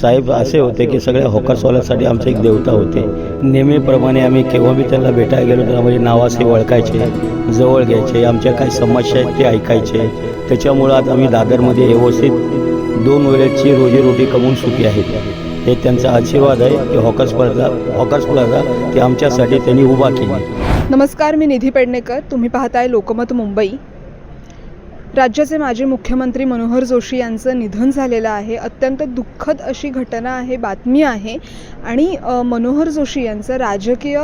साहेब असे होते की सगळ्या होकरसवाल्यासाठी आमचे एक देवता होते. नेहमीप्रमाणे आम्ही केव्हा बी त्यांना भेटायला गेलो तर आम्हाला नावासे ओळखायचे जवळ घ्यायचे आमच्या काही समस्या आहेत ते ऐकायचे. त्याच्यामुळं आज आम्ही दादरमध्ये व्यवस्थित दोन वेळेची रोजीरोटी कमवून सुखी आहेत हे त्यांचा आशीर्वाद आहे की हॉकर्स प्लाझा हॉकर्स प्लाझा ते आमच्यासाठी त्यांनी उभा केली. नमस्कार मी निधी पेडणेकर. तुम्ही पाहताय लोकमत मुंबई. राज्याचे माजी मुख्यमंत्री मनोहर जोशी यांचं निधन झालेलं आहे. अत्यंत दुःखद अशी घटना आहे बातमी आहे. आणि मनोहर जोशी यांचं राजकीय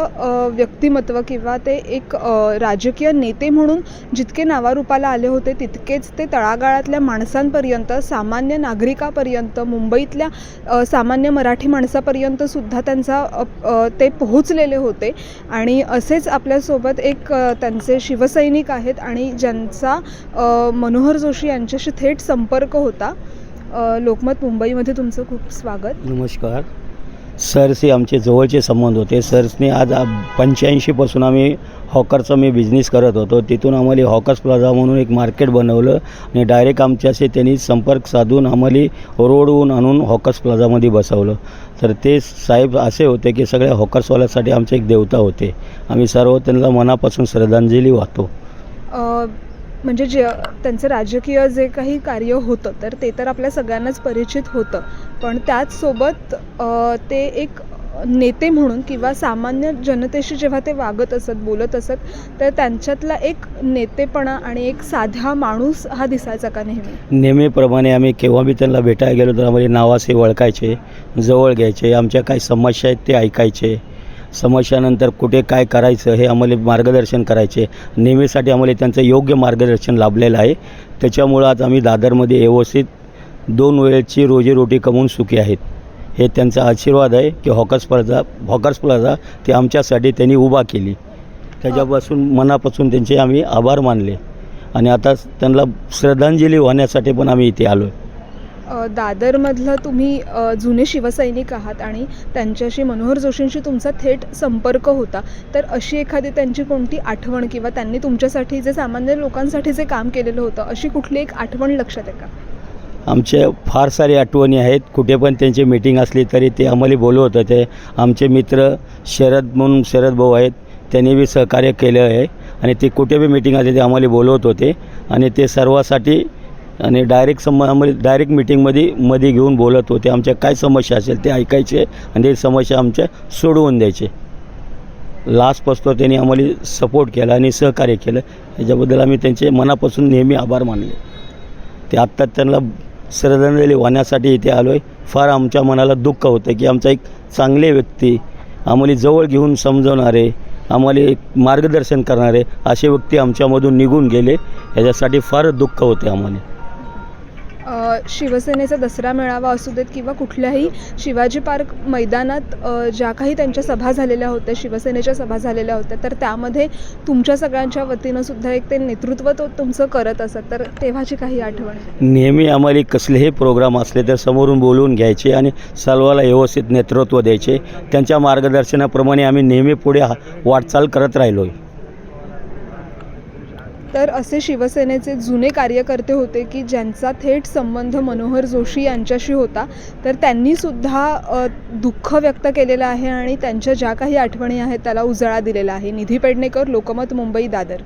व्यक्तिमत्व किंवा ते एक राजकीय नेते म्हणून जितके नावारूपाला आले होते तितकेच ते तळागाळातल्या माणसांपर्यंत सामान्य नागरिकापर्यंत मुंबईतल्या सामान्य मराठी माणसापर्यंत सुद्धा त्यांचा ते पोहोचलेले होते. आणि असेच आपल्यासोबत एक त्यांचे शिवसैनिक आहेत आणि ज्यांचा मनोहर जोशी यांच्याशी थेट संपर्क होता. लोकमत मुंबईमध्ये तुमचं खूप स्वागत. नमस्कार. सरशी आमचे जवळचे संबंध होते. सरसने आज पंच्याऐंशीपासून आम्ही हॉकरचा मी बिझनेस करत होतो. तिथून आम्हाला हॉकर्स प्लाझा म्हणून एक मार्केट बनवलं आणि डायरेक्ट आमच्याशी त्यांनी संपर्क साधून आम्हाला रोडवरून आणून हॉकर्स प्लाझामध्ये बसवलं. तर ते साहेब असे होते की सगळ्या हॉकर्सवाल्यासाठी आमचे एक देवता होते. आम्ही सर्व त्यांना मनापासून श्रद्धांजली वाहतो. म्हणजे जे त्यांचं राजकीय जे काही कार्य होतं तर ते तर आपल्या सगळ्यांनाच परिचित होतं. पण त्याचसोबत ते एक नेते म्हणून किंवा सामान्य जनतेशी जेव्हा ते वागत असत बोलत असत तर त्यांच्यातला एक नेतेपणा आणि एक साधा माणूस हा दिसायचा का नेहमी? नेहमीप्रमाणे आम्ही केव्हा बी त्यांना भेटायला गेलो तर आम्हाला नावासे ओळखायचे जवळ घ्यायचे आमच्या काही समस्या आहेत ते ऐकायचे. समस्यानंतर कुठे काय करायचं हे आम्हाला मार्गदर्शन करायचे. नेहमीसाठी आम्हाला त्यांचं योग्य मार्गदर्शन लाभलेलं आहे. त्याच्यामुळं आज आम्ही दादरमध्ये व्यवस्थित दोन वेळेची रोजीरोटी कमवून सुखी आहेत. हे त्यांचा आशीर्वाद आहे की हॉकर्स प्लाझा हॉकर्स प्लाझा ते आमच्यासाठी त्यांनी उभा केली. त्याच्यापासून मनापासून त्यांचे आम्ही आभार मानले. आणि आता त्यांना श्रद्धांजली वाहण्यासाठी पण आम्ही इथे आलो आहे दादरमधलं तुम्ही जुने शिवसैनिक आहात आणि त्यांच्याशी मनोहर जोशींशी तुमचा थेट संपर्क होता तर अशी एखादी त्यांची कोणती आठवण किंवा त्यांनी तुमच्यासाठी जे सामान्य लोकांसाठी जे काम केलेलं होतं अशी कुठली एक आठवण लक्षात आहे का? आमच्या फार सारे आठवणी आहेत. कुठे पण त्यांची मीटिंग असली तरी ते आम्हाला बोलवत होते. आमचे मित्र शरद म्हणून शरद भाऊ आहेत त्यांनी बी सहकार्य केलं आहे आणि ते कुठे बी मीटिंग असली ते आम्हाला बोलवत होते. आणि ते सर्वासाठी आणि डायरेक्ट सम आम्हाला डायरेक्ट मिटिंगमध्ये मध्ये घेऊन बोलत होते. आमच्या काय समस्या असेल ते ऐकायचे आणि ते समस्या आमच्या सोडवून द्यायचे. लास्टपासून त्यांनी आम्हाला सपोर्ट केला आणि सहकार्य केलं. याच्याबद्दल आम्ही त्यांचे मनापासून नेहमी आभार मानले. ते आत्ता त्यांना श्रद्धांजली वाहण्यासाठी इथे आलो आहे फार आमच्या मनाला दुःख होतं की आमचा एक चांगले व्यक्ती आम्हाला जवळ घेऊन समजवणारे आम्हाला एक मार्गदर्शन करणारे असे व्यक्ती आमच्यामधून निघून गेले. याच्यासाठी फार दुःख होते आम्हाला. शिवसेनेचा दसरा मेळावा असू देत किंवा कुठल्याही शिवाजी पार्क मैदानात ज्या काही त्यांच्या सभा झालेल्या होत्या शिवसेनेच्या सभा झालेल्या होत्या तर त्यामध्ये तुमच्या सगळ्यांच्या वतीनं सुद्धा एक ते नेतृत्व तो तुमचं करत असत. तर तेव्हाची काही आठवण नेहमी आम्हाला कसलेही प्रोग्राम असले तर समोरून बोलवून घ्यायचे आणि सर्वाला व्यवस्थित नेतृत्व द्यायचे. त्यांच्या मार्गदर्शनाप्रमाणे आम्ही नेहमी पुढे वाटचाल करत राहिलो आहे तर असे शिवसेनेचे जुने कार्यकर्ते होते की ज्यांचा थेट संबंध मनोहर जोशी यांच्याशी होता. तर त्यांनीसुद्धा दुःख व्यक्त केलेलं आहे आणि त्यांच्या ज्या काही आठवणी आहेत त्याला उजाळा दिलेला आहे. निधी पेडणेकर लोकमत मुंबई दादर.